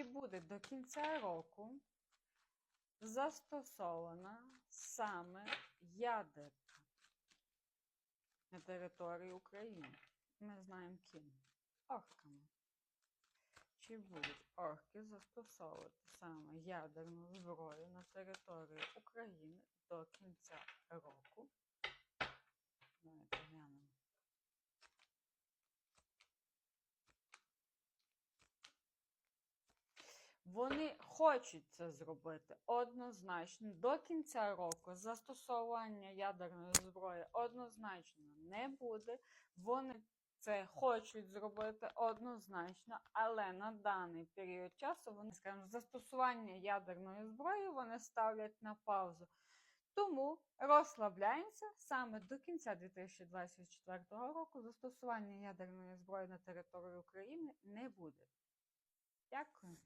чи буде до кінця року застосована саме ядерка на території України? Ми знаємо ким? Орками. Чи будуть орки застосовувати саме ядерну зброю на території України до кінця року? Вони хочуть це зробити однозначно. До кінця року застосування ядерної зброї однозначно не буде. Вони це хочуть зробити однозначно, але на даний період часу вони, скажімо, застосування ядерної зброї вони ставлять на паузу. Тому розслабляємося саме до кінця 2024 року застосування ядерної зброї на території України не буде. Дякую.